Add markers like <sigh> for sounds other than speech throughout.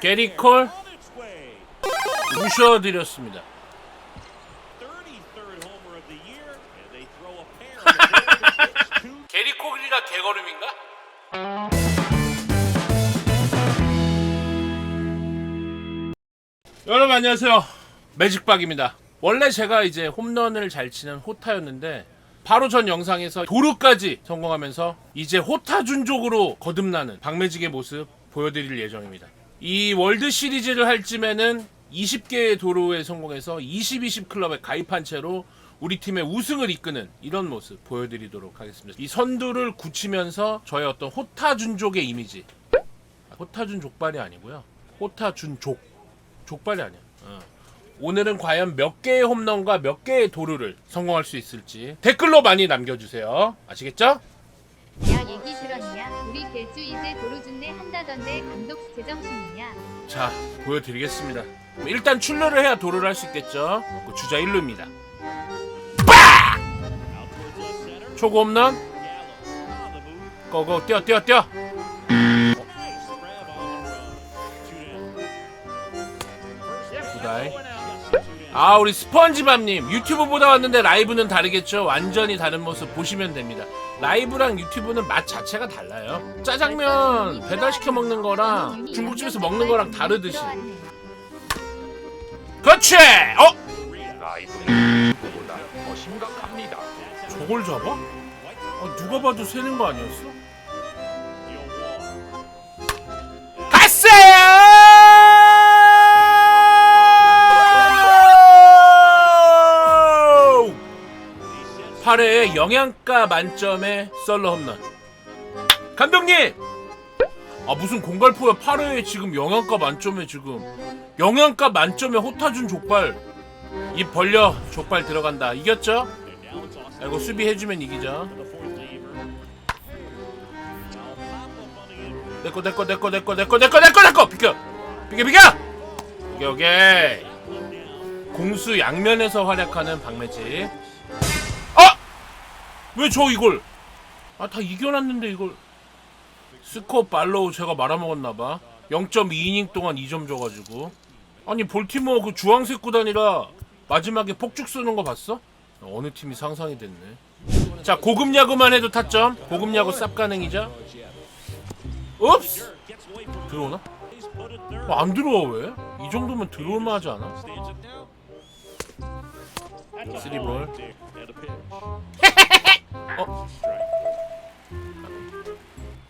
게리 콜 부셔드렸습니다. 게리 콜이가 개걸음인가? 여러분 안녕하세요. 매직박입니다. 원래 제가 이제 홈런을 잘 치는 호타였는데 바로 전 영상에서 도루까지 성공하면서 이제 호타 준족으로 거듭나는 박매직의 모습 보여드릴 예정입니다. 이 월드 시리즈를 할 쯤에는 20개의 도루에 성공해서 20-20 클럽에 가입한 채로 우리 팀의 우승을 이끄는 이런 모습 보여드리도록 하겠습니다. 이 선두를 굳히면서 저의 어떤 호타준족의 이미지 호타준 족발이 아니고요. 호타준 족 족발이 아니야. 어. 오늘은 과연 몇 개의 홈런과 몇 개의 도루를 성공할 수 있을지 댓글로 많이 남겨주세요. 아시겠죠? 야 얘기 들었냐? 우리 개주 이제 도로준내 한다던데 감독 제정신이냐? 자, 보여드리겠습니다. 뭐 일단 출루를 해야 도루를 할 수 있겠죠. 그 주자 1루입니다. 빡! 초구 홈런. 고고 뛰어 뛰어 뛰어. 아 우리 스펀지밥님 유튜브보다 왔는데 라이브는 다르겠죠? 완전히 다른 모습 보시면 됩니다. 라이브랑 유튜브는 맛 자체가 달라요. 짜장면 배달시켜 먹는 거랑 중국집에서 먹는 거랑 다르듯이. 그렇지! 어? 라이브는 그보다 더 심각합니다. 저걸 잡아? 아, 누가 봐도 새는 거 아니었어 8회에 영양가 만점의 썰러 홈런 감독님! 아 무슨 공갈포야 8회에 지금 영양가 만점에 지금. 영양가 만점에 호타준 족발. 입 벌려 족발 들어간다. 이겼죠? 아이고 수비해주면 이기죠. 내꺼 내꺼 내꺼 내꺼 내꺼 내꺼 내꺼 내꺼! 비켜! 비켜 비켜! 오케이 오케이. 공수 양면에서 활약하는 박매지 아! 왜 저 이걸? 아 다 이겨놨는데 이걸. 스코어 팔로우 제가 말아먹었나봐. 0.2이닝 동안 2점 줘가지고. 아니 볼티모어 그 주황색 구단이라 마지막에 폭죽 쏘는 거 봤어? 어느 팀이 상상이 됐네. 자 고급 야구만 해도 타점. 고급 야구 쌉 가능이죠 읍스! 들어오나? 어, 안 들어와 왜? 이 정도면 들어올만 하지 않아? 쓰리볼 어?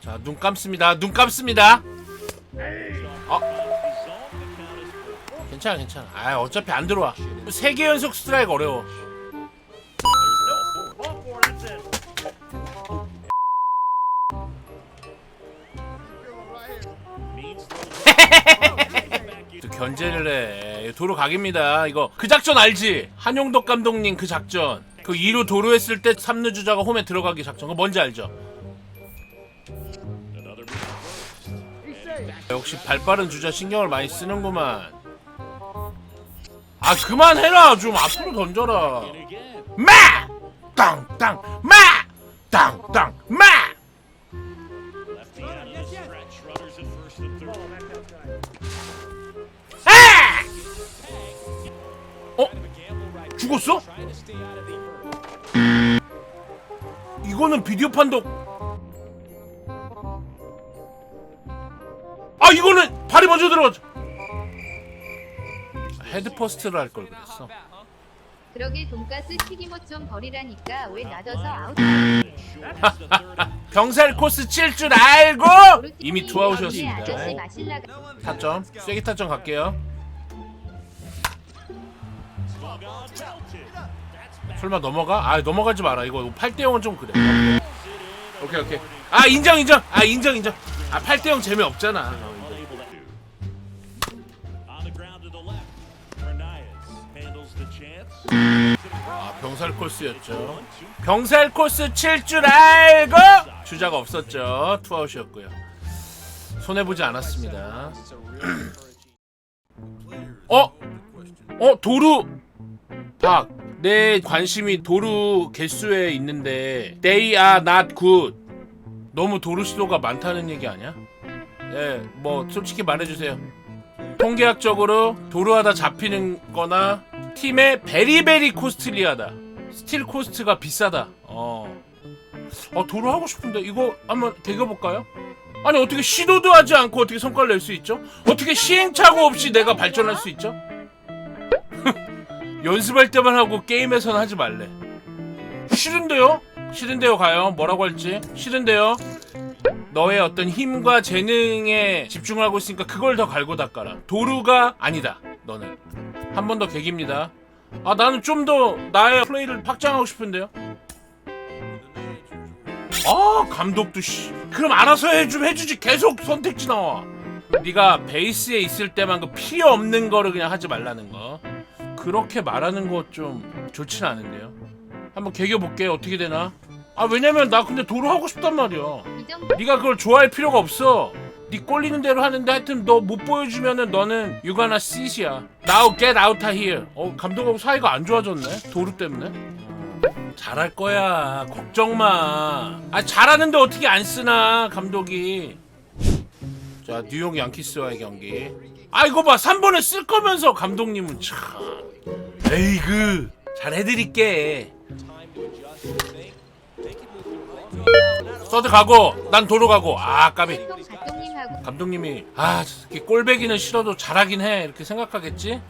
자, 눈 감습니다. 눈 감습니다. 어? 괜찮아, 괜찮아. 아, 어차피 안 들어와. 세 개 연속 스트라이크 어려워. <laughs> 또 견제를 해. 도로 각입니다. 이거 그 작전 알지? 한용덕 감독님 그 작전. 그 2루 도루했을 때 3루 주자가 홈에 들어가기 작전. 그거 뭔지 알죠? 역시 발 빠른 주자 신경을 많이 쓰는구만. 아 그만해라 좀 앞으로 던져라. 마! 땅땅 마! 땅땅 마! 아! 어? 죽었어? 이거는 비디오 판독. 아 이거는 발이 먼저 들어갔죠. 헤드 퍼스트를 할 걸 그랬어. 그러게 돈가스 튀김옷 좀 버리라니까 왜 놔둬서 아웃? <laughs> 병살 코스 칠 줄 알고 이미 투아웃이었습니다. 마실라가 타점 쐐기 타점 갈게요. 설마 넘어가? 아 넘어가지 마라 이거 8대 0은 좀 그래. 오케이 오케이. 아 인정 인정. 아 인정 인정. 아 8대 0 재미 없잖아. 어, 인정. 아 병살 코스였죠. 병살 코스 칠 줄 알고 주자가 없었죠. 투아웃이었고요. 손해 보지 않았습니다. <clears throat> 어? 어 도루 박. 내 관심이 도루 개수에 있는데 they are not good. 너무 도루 시도가 많다는 얘기 아니야? 예, 뭐 솔직히 말해주세요. 통계학적으로 도루하다 잡히는 거나 팀의 베리베리 코스틀리하다. 스틸 코스트가 비싸다. 어. 어, 도루 하고 싶은데 이거 한번 개겨볼까요? 아니 어떻게 시도도 하지 않고 어떻게 성과를 낼 수 있죠? 어떻게 시행착오 없이 내가 발전할 수 있죠? 연습할 때만 하고 게임에서는 하지 말래. 싫은데요? 싫은데요 가요. 뭐라고 할지. 싫은데요. 너의 어떤 힘과 재능에 집중을 하고 있으니까 그걸 더 갈고 닦아라. 도루가 아니다. 너는 한 번 더 계기입니다. 아 나는 좀 더 나의 플레이를 확장하고 싶은데요. 아 감독도 씨. 그럼 알아서 해 좀 해주지. 계속 선택지 나와. 네가 베이스에 있을 때만 그 필요 없는 거를 그냥 하지 말라는 거. 그렇게 말하는 거 좀 좋진 않은데요. 한번 개겨 볼게 어떻게 되나. 아 왜냐면 나 근데 도루 하고 싶단 말이야. 네가 그걸 좋아할 필요가 없어. 네 꼴리는 대로 하는데 하여튼 너 못 보여주면은 너는 gonna sit이야. Now get out of here. 어 감독하고 사이가 안 좋아졌네. 도루 때문에. 잘할 거야. 걱정 마. 아 잘하는데 어떻게 안 쓰나 감독이. 자 뉴욕 양키스와의 경기. 아 이거 봐 3번에 쓸 거면서 감독님은 참. 에이그 잘 해드릴게. 서드 가고 난 도로 가고 아 까비. 통 감독님하고 감독님이 아 이렇게 꼴배기는 싫어도 잘하긴 해 이렇게 생각하겠지?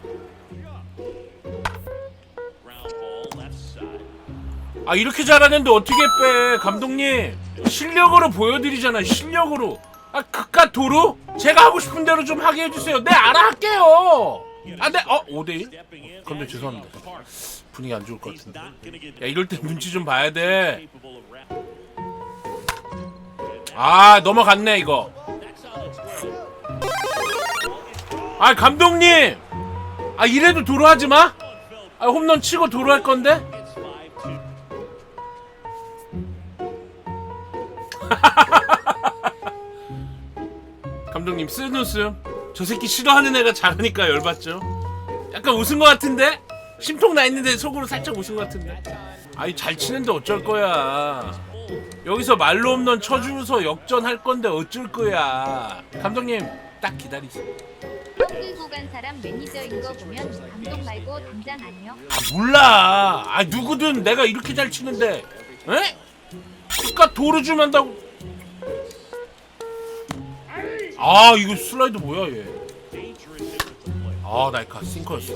아 이렇게 잘하는데 어떻게 빼 감독님 실력으로 보여드리잖아 실력으로 아 그깟 도루? 제가 하고 싶은 대로 좀 하게 해주세요. 네 알아 할게요. 아 네 어 5대1 감독 죄송합니다. 분위기 안 좋을 것 같은데. 야 이럴 때 눈치 좀 봐야 돼아 아, 넘어갔네 이거. 아 감독님! 아 이래도 도루 하지 마? 아 홈런 치고 도루 할 건데? <laughs> 감독님 쓴 웃음 저 새끼 싫어하는 애가 잘하니까 열받죠. 약간 웃은 것 같은데? 심통 나 있는데 속으로 살짝 웃은 것 같은데? 아니 잘 치는데 어쩔 거야. 여기서 말로 홈런 쳐주면서 역전할 건데 어쩔 거야. 감독님 딱 기다리세요. 끌고 간 사람 매니저인 거 보면 감독 말고 당장 아니요. 아 몰라. 아 누구든 내가 이렇게 잘 치는데 에? 그니까 도루 주면 한다고 아 이거 슬라이드 뭐야 얘 아 날카 싱커였어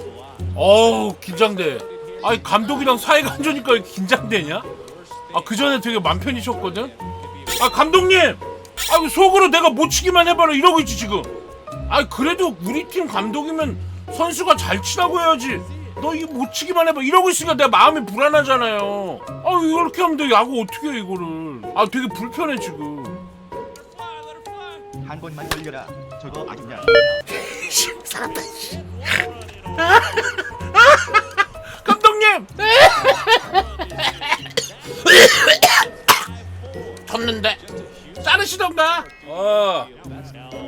어우 긴장돼 아니 감독이랑 사이가 안 좋으니까 왜 긴장되냐 아 그 전에 되게 맘 편히셨거든 아 감독님 아 속으로 내가 못 치기만 해봐라 이러고 있지 지금 아 그래도 우리 팀 감독이면 선수가 잘 치라고 해야지. 너 이거 못 치기만 해봐. 이러고 있으니까 내가 마음이 불안하잖아요. 아 이렇게 하면 내 야구 어떻게 해 이거를? 아 되게 불편해 지금. 한 번만 걸려라. 저거 아니냐? 살았다. <laughs> 감독님. 졌는데 자르시던가. 어.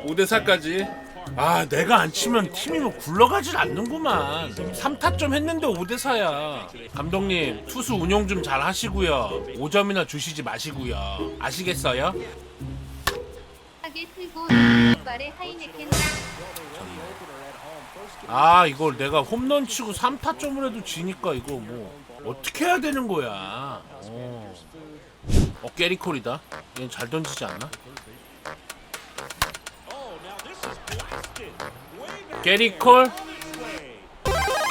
5대 4까지. 아 내가 안 치면 팀이 뭐 굴러가질 않는구만 3타점 했는데 5대 4야 감독님 투수 운용 좀 잘 하시고요 5점이나 주시지 마시고요 아시겠어요? 하게 틀고 발에 하이네켄 아 이걸 내가 홈런 치고 3타점을 해도 지니까 이거 뭐 어떻게 해야 되는 거야? 어, 어 깨리콜이다. 얘는 잘 던지지 않나? 깨리콜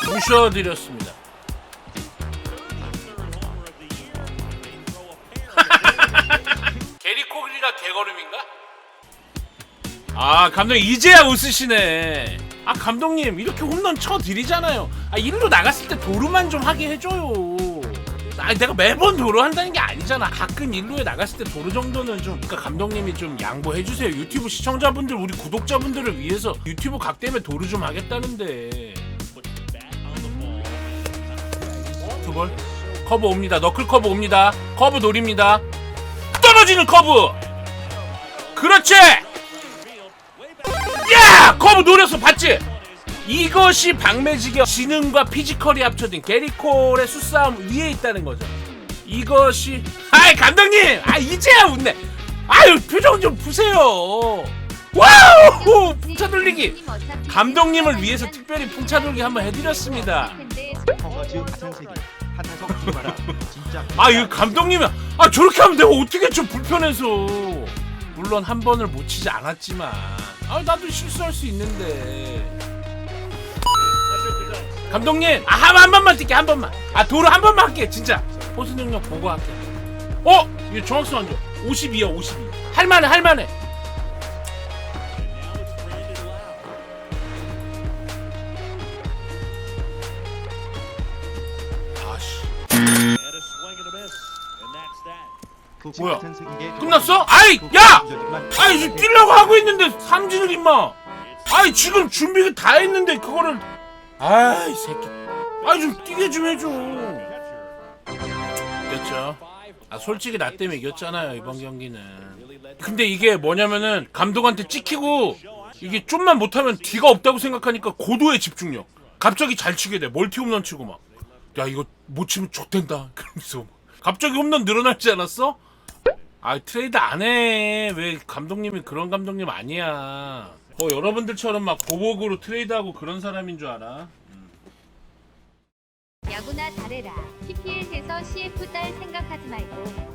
부셔드렸습니다. <laughs> <laughs> 게리콜이가 개걸음인가? 아 감독님 이제야 웃으시네. 아 감독님 이렇게 홈런 쳐 드리잖아요. 아 일로 나갔을 때 도루만 좀 하게 해줘요. 아 내가 매번 도루 한다는 게 아니잖아. 가끔 일루에 나갔을 때 도루 정도는 좀 그러니까 감독님이 좀 양보해 주세요. 유튜브 시청자분들 우리 구독자분들을 위해서 유튜브 각 때문에 도루 좀 하겠다는데. 두벌 커브 옵니다. 너클 커브 옵니다. 커브 노립니다. 떨어지는 커브. 그렇지 야! 커브 노렸어 봤지? 이것이 박매직의 지능과 피지컬이 합쳐진 게리콜의 수싸움 위에 있다는 거죠 이것이 아이 감독님 아 이제야 웃네 아유 표정 좀 푸세요 와우! 풍차 돌리기! 감독님을 위해서 특별히 풍차 돌기 한번 해드렸습니다. 한타석 진짜 아 이거 감독님이 아 저렇게 하면 내가 어떻게 좀 불편해서 물론 한 번을 못 치지 않았지만 아 나도 실수할 수 있는데. 감독님 아 한 한 번만 뛸게 한 번만. 아 도로 한 번만 할게 진짜. 포스 능력 보고 할게. 어? 이거 정확성 안 좋아. 52야 52 할만해 할만해 뭐야? 끝났어? 아이 야! 아이 지금 뛰려고 하고 있는데 삼진을 임마! 아이 지금 준비 다 했는데 그거를 아이 새끼. 아이 좀 뛰게 좀 해줘. 이겼죠? 아 솔직히 나 때문에 이겼잖아요 이번 경기는. 근데 이게 뭐냐면은 감독한테 찍히고 이게 좀만 못하면 뒤가 없다고 생각하니까 고도의 집중력. 갑자기 잘 치게 돼. 멀티 홈런 치고 막. 야 이거 못 치면 좆된다. <laughs> 그러면서 갑자기 홈런 늘어나지 않았어? 아 트레이드 안 해. 왜 감독님이 그런 감독님 아니야. 어 여러분들처럼 막 고복으로 트레이드하고 그런 사람인 줄 알아. 야구나 잘해라. PPL에서 CF 딸 생각하지 말고.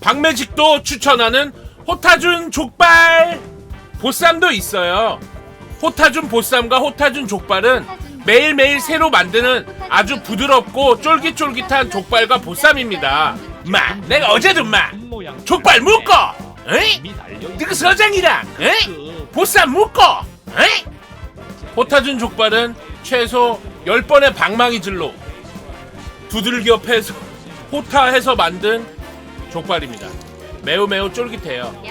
박매직도 추천하는 호타준 족발 보쌈도 있어요. 호타준 보쌈과 호타준 족발은 매일매일 새로 만드는 아주 부드럽고 쫄깃쫄깃한 족발과 보쌈입니다. 마, 내가 어제도 마 족발 묶어, 에이? 그 서장이랑, 에이? 보쌈 묶어, 에이? 호타준 족발은 최소 10번의 방망이질로 두들겨 패서 <laughs> 호타해서 만든 족발입니다. 매우 매우 쫄깃해요.